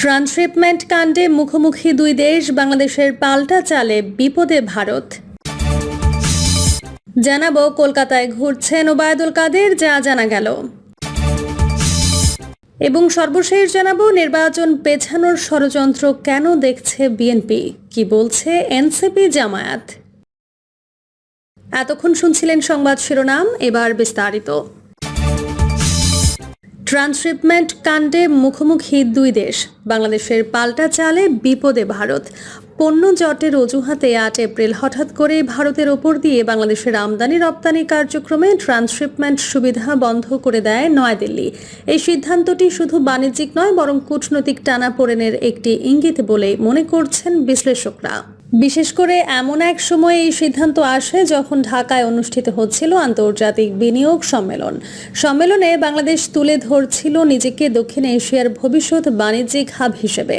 Transshipment কাণ্ডে মুখোমুখি দুই দেশ বাংলাদেশের পাল্টা চালে বিপদে ভারত। জানাব কলকাতায় ঘুরছেন ওবায়দুল কাদের, যা জানা গেল। এবং সর্বশেষ জানাব নির্বাচন পেছানোর ষড়যন্ত্র কেন দেখছে বিএনপি কি বলছে এনসিপি জামায়াত? এতক্ষণ শুনছিলেন সংবাদ শিরোনাম, এবার বিস্তারিত। ট্রান্সশিপমেন্ট কাণ্ডে মুখোমুখি দুই দেশ। বাংলাদেশের পাল্টা চালে বিপদে ভারত। পণ্য জটের অজুহাতে আট এপ্রিল হঠাৎ করে ভারতের ওপর দিয়ে বাংলাদেশের আমদানি রপ্তানি কার্যক্রমে ট্রান্সশিপমেন্ট সুবিধা বন্ধ করে দেয় নয়াদিল্লি। এই সিদ্ধান্তটি শুধু বাণিজ্যিক নয়, বরং কূটনৈতিক টানাপোড়েনের একটি ইঙ্গিত বলে মনে করছেন বিশ্লেষকরা। বিশেষ করে এমন এক সময়ে এই সিদ্ধান্ত আসে যখন ঢাকায় অনুষ্ঠিত হচ্ছিল আন্তর্জাতিক বিনিয়োগ সম্মেলন। সম্মেলনে বাংলাদেশ তুলে ধরছিল নিজেকে দক্ষিণ এশিয়ার ভবিষ্যৎ বাণিজ্যিক হাব হিসেবে।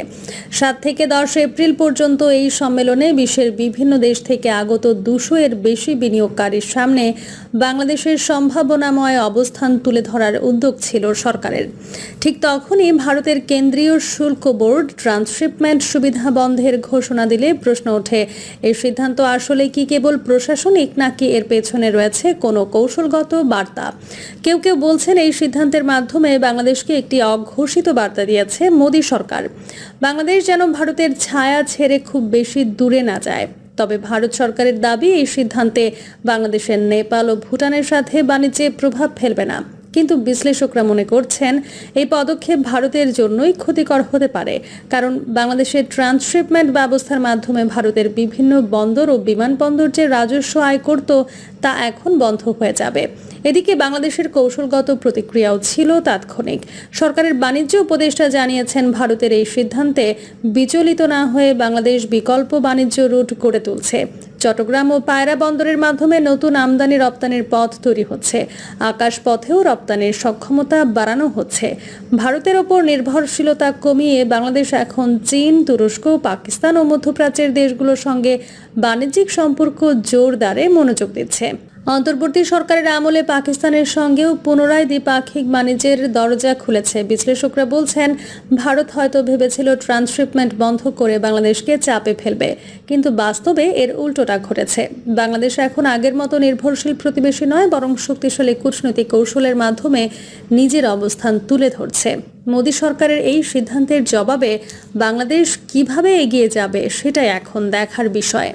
সাত থেকে দশ এপ্রিল পর্যন্ত এই সম্মেলনে বিশ্বের বিভিন্ন দেশ থেকে আগত দুশো এর বেশি বিনিয়োগকারীর সামনে বাংলাদেশের সম্ভাবনাময় অবস্থান তুলে ধরার উদ্যোগ ছিল সরকারের। ঠিক তখনই ভারতের কেন্দ্রীয় শুল্ক বোর্ড ট্রান্সশিপমেন্ট সুবিধা বন্ধের ঘোষণা দিলে প্রশ্ন ওঠে এই সিদ্ধান্ত আসলে কি কেবল প্রশাসনিক নাকি এর পেছনে রয়েছে কোনো কৌশলগত বার্তা? কেউ কেউ বলছেন এই সিদ্ধান্তের মাধ্যমে বাংলাদেশকে একটি অঘোষিত বার্তা দিয়েছে মোদী সরকার। বাংলাদেশ যেন ভারতের ছায়া ছেড়ে খুব বেশি দূরে না যায়। তবে ভারত সরকারের দাবি, এই সিদ্ধান্তে বাংলাদেশের নেপাল ও ভুটানের সাথে বাণিজ্যে প্রভাব ফেলবে না। কিন্তু বিশ্লেষকরা মনে করছেন এই পদক্ষেপ ভারতের জন্যই ক্ষতিকর হতে পারে, কারণ বাংলাদেশের ট্রান্সশিপমেন্ট ব্যবস্থার মাধ্যমে ভারতের বিভিন্ন বন্দর ও বিমানবন্দর যে রাজস্ব আয় করত তা এখন বন্ধ হয়ে যাবে। এদিকে বাংলাদেশের কৌশলগত প্রতিক্রিয়াও ছিল তাৎক্ষণিক। সরকারের বাণিজ্য উপদেষ্টা জানিয়েছেন, ভারতের এই সিদ্ধান্তে বিচলিত না হয়ে বাংলাদেশ বিকল্প বাণিজ্য রুট গড়ে তুলছে। চট্টগ্রাম ও পায়রা বন্দরের মাধ্যমে নতুন আমদানি রপ্তানির পথ তৈরি হচ্ছে। আকাশ পথেও রপ্তানির সক্ষমতা বাড়ানো হচ্ছে। ভারতের ওপর নির্ভরশীলতা কমিয়ে বাংলাদেশ এখন চীন, তুরস্ক, পাকিস্তান ও মধ্যপ্রাচ্যের দেশগুলোর সঙ্গে বাণিজ্যিক সম্পর্ক জোরদারে মনোযোগ দিচ্ছে। অন্তর্বর্তী সরকারের আমলে পাকিস্তানের সঙ্গেও পুনরায় দ্বিপাক্ষিক বাণিজ্যের দরজা খুলেছে। বিশ্লেষকরা বলছেন, ভারত হয়তো ভেবেছিল ট্রান্সশিপমেন্ট বন্ধ করে বাংলাদেশকে চাপে ফেলবে, কিন্তু বাস্তবে এর উল্টোটা ঘটেছে। বাংলাদেশ এখন আগের মতো নির্ভরশীল প্রতিবেশী নয়, বরং শক্তিশালী কূটনৈতিক কৌশলের মাধ্যমে নিজের অবস্থান তুলে ধরছে। মোদী সরকারের এই সিদ্ধান্তের জবাবে বাংলাদেশ কীভাবে এগিয়ে যাবে সেটাই এখন দেখার বিষয়।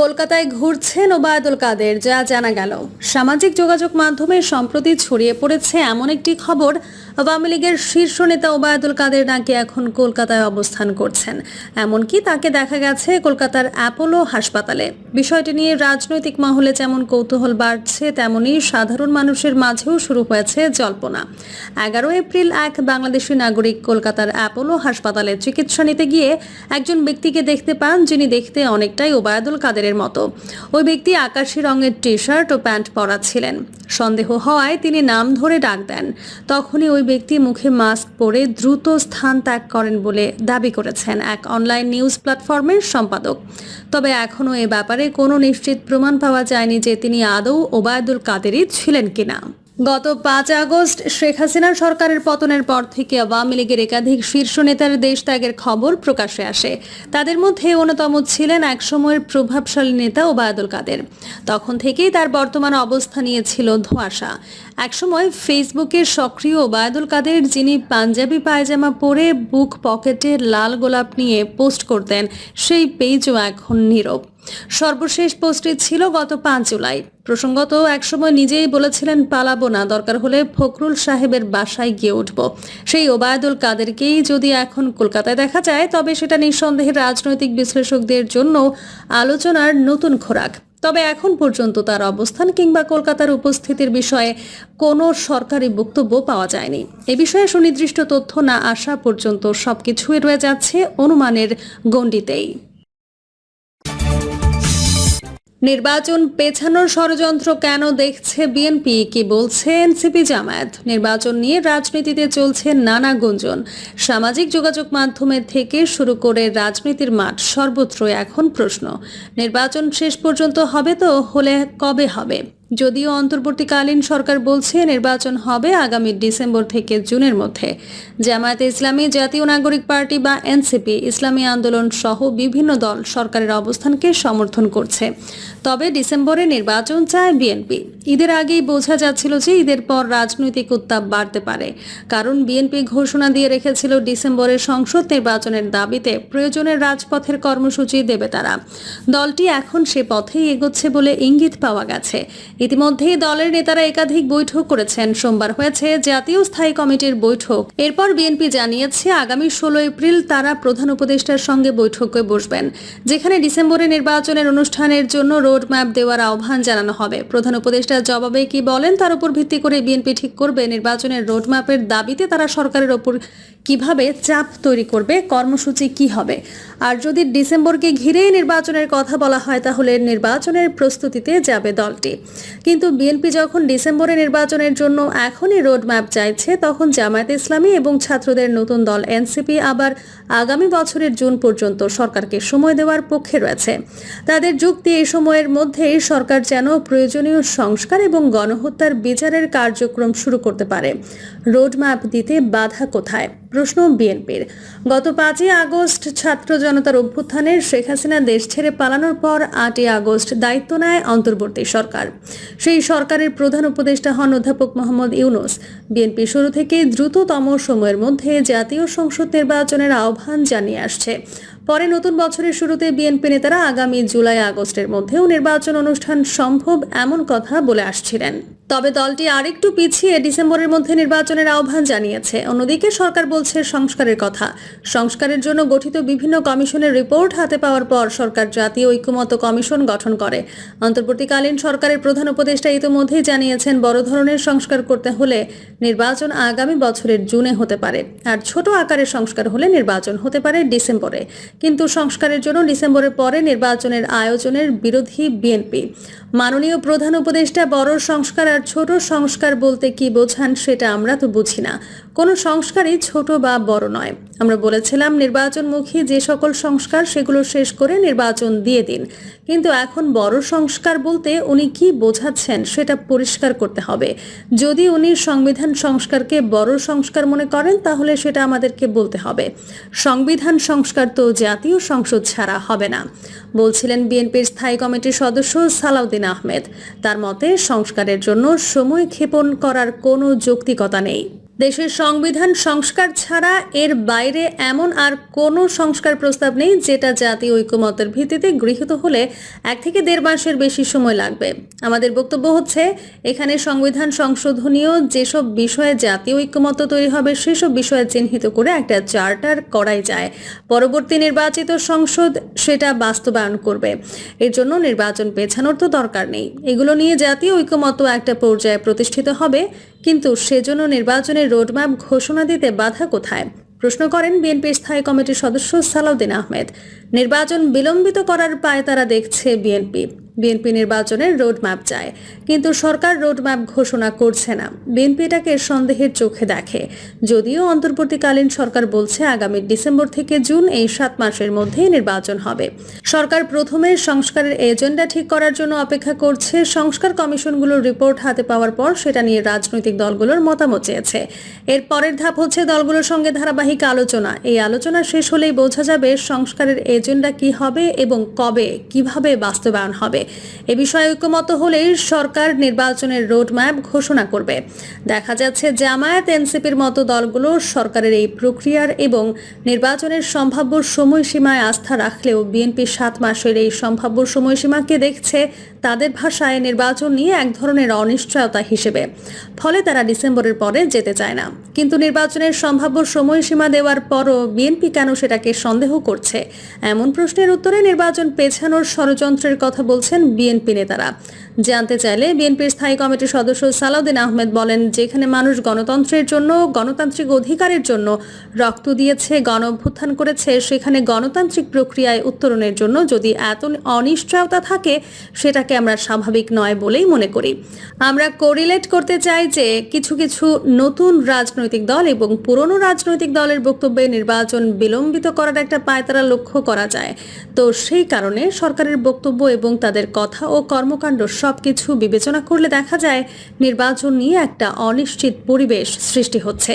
কলকাতায় ঘুরছেন ওবায়দুল কাদের, যা জানা গেল। সামাজিক যোগাযোগ মাধ্যমে সম্প্রতি ছড়িয়ে পড়েছে এমন একটি খবর আওয়ামী লীগের শীর্ষ নেতা ওবায়দুল কাদের নাকি এখন কলকাতায় অবস্থান করছেন? এমনকি তাকে দেখা গেছে কলকাতার অ্যাপোলো হাসপাতালে। বিষয়টি নিয়ে রাজনৈতিক মহলে যেমন কৌতূহল বাড়ছে, তেমনি সাধারণ মানুষের মাঝেও শুরু হয়েছে জল্পনা। এগারো এপ্রিল এক বাংলাদেশি নাগরিক কলকাতার অ্যাপোলো হাসপাতালে চিকিৎসা নিতে গিয়ে একজন ব্যক্তিকে দেখতে পান যিনি দেখতে অনেকটাই ওবায়দুল কাদেরের মতো। ওই ব্যক্তি আকাশি রঙের টি শার্ট ও প্যান্ট পরা ছিলেন সন্দেহ হওয়ায় তিনি নাম ধরে ডাক দেন। তখনই ওই ব্যক্তি মুখে মাস্ক পরে দ্রুত স্থান ত্যাগ করেন বলে দাবি করেছেন এক অনলাইন নিউজ প্ল্যাটফর্মের সম্পাদক। তবে এখনও এ ব্যাপারে কোনো নিশ্চিত প্রমাণ পাওয়া যায়নি যে তিনি আদৌ ওবায়দুল কাদেরই ছিলেন কিনা। গত পাঁচ আগস্ট শেখ হাসিনার সরকারের পতনের পর থেকে আওয়ামী লীগের একাধিক শীর্ষ নেতার দেশ ত্যাগের খবর প্রকাশে আসে। তাদের মধ্যে অন্যতম ছিলেন একসময়ের প্রভাবশালী নেতা ওবায়দুল কাদের। তখন থেকেই তার বর্তমান অবস্থা নিয়েছিল ধোঁয়াশা। একসময় ফেসবুকে সক্রিয় ওবায়দুল কাদের, যিনি পাঞ্জাবি পায়জামা পরে বুক পকেটে লাল গোলাপ নিয়ে পোস্ট করতেন, সেই পেজও এখন নীরব। সর্বশেষ পোস্টটি ছিল গত পাঁচ জুলাই। প্রসঙ্গত, একসময় নিজেই বলেছিলেন, পালাবো না, দরকার হলে ফখরুল সাহেবের বাসায় গিয়ে উঠব। সেই ওবায়দুল কাদেরকেই যদি এখন কলকাতায় দেখা যায়, তবে সেটা নিঃসন্দেহে রাজনৈতিক বিশ্লেষকদের জন্য আলোচনার নতুন খোরাক। তবে এখন পর্যন্ত তার অবস্থান কিংবা কলকাতার উপস্থিতির বিষয়ে কোনো সরকারি বক্তব্য পাওয়া যায়নি। এ বিষয়ে সুনির্দিষ্ট তথ্য না আসা পর্যন্ত সবকিছুই রয়ে যাচ্ছে অনুমানের গণ্ডিতেই। নির্বাচন পেছানোর ষড়যন্ত্র কেন দেখছে বিএনপি? কি বলছে এনসিপি জামায়াত? নির্বাচন নিয়ে রাজনীতিতে চলছে নানা গুঞ্জন। সামাজিক যোগাযোগ মাধ্যমের থেকে শুরু করে রাজনীতির মাঠ সর্বত্র এখন প্রশ্ন। নির্বাচন শেষ পর্যন্ত হবে তো? হলে কবে হবে? যদিও অন্তর্বর্তীকালীন সরকার বলছে নির্বাচন হবে আগামী ডিসেম্বর থেকে জুনের মধ্যে। জামায়াতে ইসলামী, জাতীয় নাগরিক পার্টি বা এনসিপি ইসলামী আন্দোলন সহ বিভিন্ন দল সরকারের অবস্থানকে সমর্থন করছে। তবে ডিসেম্বরে নির্বাচন চায় বিএনপি। ঈদের আগেই বোঝা যাচ্ছিল যে ঈদের পর রাজনৈতিক উত্তাপ বাড়তে পারে। কারণ বিএনপি ঘোষণা দিয়ে রেখেছিল ডিসেম্বরের সংসদ নির্বাচনের দাবিতে প্রয়োজনের রাজপথের কর্মসূচি দেবে তারা। দলটি এখন সে পথেই এগোচ্ছে বলে ইঙ্গিত পাওয়া গেছে। ইতিমধ্যেই দলের নেতারা একাধিক বৈঠক করেছেন। সোমবার হয়েছে জাতীয় স্থায়ী কমিটির বৈঠক। এরপর বিএনপি জানিয়েছে, আগামী ষোলো এপ্রিল তারা প্রধান উপদেষ্টার সঙ্গে বৈঠকে বসবেন, যেখানে ডিসেম্বরে নির্বাচনের অনুষ্ঠানের জন্য রোড ম্যাপ দেওয়ার আহ্বান জানানো হবে। প্রধান উপদেষ্টার জবাবে কি বলেন, তার উপর ভিত্তি করে বিএনপি ঠিক করবে নির্বাচনের রোড ম্যাপের দাবিতে তারা সরকারের ওপর কীভাবে চাপ তৈরি করবে, কর্মসূচি কি হবে? আর যদি ডিসেম্বরকে ঘিরেই নির্বাচনের কথা বলা হয়, তাহলে নির্বাচনের প্রস্তুতিতে যাবে দলটি। কিন্তু বিএনপি যখন ডিসেম্বরে নির্বাচনের জন্য এখনই রোড ম্যাপ চাইছে, তখন জামায়াত ইসলামী এবং ছাত্রদের নতুন দল এনসিপি আবার আগামী বছরের জুন পর্যন্ত সরকারকে সময় দেওয়ার পক্ষে রয়েছে। তাদের যুক্তি এই সময়ের মধ্যেই সরকার যেন প্রয়োজনীয় সংস্কার এবং গণহত্যার বিচারের কার্যক্রম শুরু করতে পারে। রোড ম্যাপ দিতে বাধা কোথায়? প্রশ্ন বিএনপির। গত পাঁচই আগস্ট ছাত্র জনতার অভ্যুত্থানের শেখ হাসিনা দেশ ছেড়ে পালানোর পর আটই আগস্ট দায়িত্ব নেয় অন্তর্বর্তী সরকার। সেই সরকারের প্রধান উপদেষ্টা হন অধ্যাপক মোহাম্মদ ইউনুস। বিএনপি শুরু থেকে দ্রুততম সময়ের মধ্যে জাতীয় সংসদ নির্বাচনের আহ্বান জানিয়ে আসছে। পরে নতুন বছরের শুরুতে বিএনপি নেতারা আগামী জুলাই আগস্টের মধ্যেও নির্বাচন অনুষ্ঠান সম্ভব এমন কথা বলে আসছিলেন। তবে দলটি আরেকটু পিছিয়ে ডিসেম্বরের মধ্যে নির্বাচনের আহ্বান জানিয়েছে। অন্যদিকে সরকার বলছে সংস্কারের কথা। সংস্কারের জন্য গঠিত বিভিন্ন কমিশনের রিপোর্ট হাতে পাওয়ার পর সরকার জাতীয় ঐক্যমত কমিশন গঠন করে। অন্তর্বর্তীকালীন সরকারের প্রধান উপদেষ্টা ইতিমধ্যেই জানিয়েছেন, বড় ধরনের সংস্কার করতে হলে নির্বাচন আগামী বছরের জুনে হতে পারে। আর ছোট আকারের সংস্কার হলে নির্বাচন হতে পারে ডিসেম্বরে। কিন্তু সংস্কারের জন্য ডিসেম্বরের পরে নির্বাচনের আয়োজনের বিরোধী বিএনপি। মাননীয় প্রধান উপদেষ্টা বড় সংস্কার আর ছোট সংস্কার বলতে কি বোঝান সেটা আমরা তো বুঝি না। কোনো সংস্কারই ছোট বা বড় নয়। আমরা বলেছিলাম, নির্বাচনমুখী যে সকল সংস্কার, সেগুলো শেষ করে নির্বাচন দিয়ে দিন। কিন্তু এখন বড় সংস্কার বলতে উনি কি বোঝাচ্ছেন, সেটা পরিষ্কার করতে হবে। যদি উনি সংবিধান সংস্কারকে বড় সংস্কার মনে করেন, তাহলে সেটা আমাদেরকে বলতে হবে। সংবিধান সংস্কার তো জাতীয় সংসদ ছাড়া হবে না। বলছিলেন বিএনপির স্থায়ী কমিটির সদস্য সালাউদ্দিন আহমেদ। তার মতে, সংস্কারের জন্য সময় ক্ষেপণ করার কোনো যৌক্তিকতা নেই। দেশের সংবিধান সংস্কার ছাড়া এর বাইরে এমন আর কোনো সংস্কার প্রস্তাব নেই যেটা জাতীয় ঐক্যমতের ভিত্তিতে গৃহীত হলে এক থেকে দেড় মাসের বেশি সময় লাগবে। আমাদের বক্তব্য হচ্ছে, এখানে সংবিধান সংশোধনীয় যেসব বিষয়ে জাতীয় ঐক্যমত তৈরি হবে সেসব বিষয়ে চিহ্নিত করে একটা চার্টার করাই যায়। পরবর্তী নির্বাচিত সংসদ সেটা বাস্তবায়ন করবে। এর জন্য নির্বাচন পেছানোর তো দরকার নেই। এগুলো নিয়ে জাতীয় ঐক্যমত একটা পর্যায়ে প্রতিষ্ঠিত হবে কিন্তু সেজন্য নির্বাচনের রোডম্যাপ ঘোষণা দিতে বাধা কোথায়? প্রশ্ন করেন বিএনপি স্থায়ী কমিটির সদস্য সালাউদ্দিন আহমেদ। নির্বাচন বিলম্বিত করার পায় তারা দেখছে বিএনপি। বিএনপি নির্বাচনের রোডম্যাপ চায়। কিন্তু সরকার রোডম্যাপ ঘোষণা করছে না। বিএনপি এটাকে সন্দেহের চোখে দেখে। যদিও অন্তর্বর্তীকালীন সরকার বলছে আগামী ডিসেম্বর থেকে জুন এই সাত মাসের মধ্যেই নির্বাচন হবে। সরকার প্রথমে সংস্কারের এজেন্ডা ঠিক করার জন্য অপেক্ষা করছে। সংস্কার কমিশনগুলোর রিপোর্ট হাতে পাওয়ার পর সেটা নিয়ে রাজনৈতিক দলগুলোর মতামত চেয়েছে। এর পরের ধাপ হচ্ছে দলগুলোর সঙ্গে ধারাবাহিক আলোচনা। এই আলোচনা শেষ হলেই বোঝা যাবে সংস্কারের এজেন্ডা কি হবে এবং কবে, কীভাবে বাস্তবায়ন হবে। এ বিষয়ে ঐক্যমত হলেই সরকার নির্বাচনের রোডম্যাপ ঘোষণা করবে। দেখা যাচ্ছে, জামায়াত এনসিপির মতো দলগুলো সরকারের এই প্রক্রিয়ার এবং নির্বাচনের সম্ভাব্য সময়সীমায় আস্থা রাখলেও বিএনপি সাত মাসের এই সম্ভাব্য সময়সীমাকে দেখছে তাদের ভাষায় নির্বাচন নিয়ে এক ধরনের অনিশ্চয়তা হিসেবে। ফলে তারা ডিসেম্বরের পরে যেতে চায় না। কিন্তু নির্বাচনের সম্ভাব্য সময়সীমা দেওয়ার পরও বিএনপি কেন সেটাকে সন্দেহ করছে? এমন প্রশ্নের উত্তরে নির্বাচন পেছানোর ষড়যন্ত্রের কথা বলছেন বিএনপি নেতারা। জানতে চাইলে বিএনপির স্থায়ী কমিটির সদস্য সালাউদ্দিন আহমেদ বলেন, যেখানে মানুষ গণতন্ত্রের জন্য, গণতান্ত্রিক অধিকারের জন্য রক্ত দিয়েছে গণ অভ্যুত্থান করেছে, সেখানে গণতান্ত্রিক প্রক্রিয়ায় উত্তরণের জন্য যদি এত অনিশ্চয়তা থাকে, সেটাকে এটাকে আমরা স্বাভাবিক নয় বলেই মনে করি। আমরা কোরিলেট করতে চাই যে কিছু কিছু নতুন রাজনৈতিক দল এবং পুরনো রাজনৈতিক দলের বক্তব্যে নির্বাচন বিলম্বিত করার একটা পায়তারা লক্ষ্য করা যায়। তো সেই কারণে সরকারের বক্তব্য এবং তাদের কথা ও কর্মকাণ্ড সব কিছু বিবেচনা করলে দেখা যায় নির্বাচন নিয়ে একটা অনিশ্চিত পরিবেশ সৃষ্টি হচ্ছে।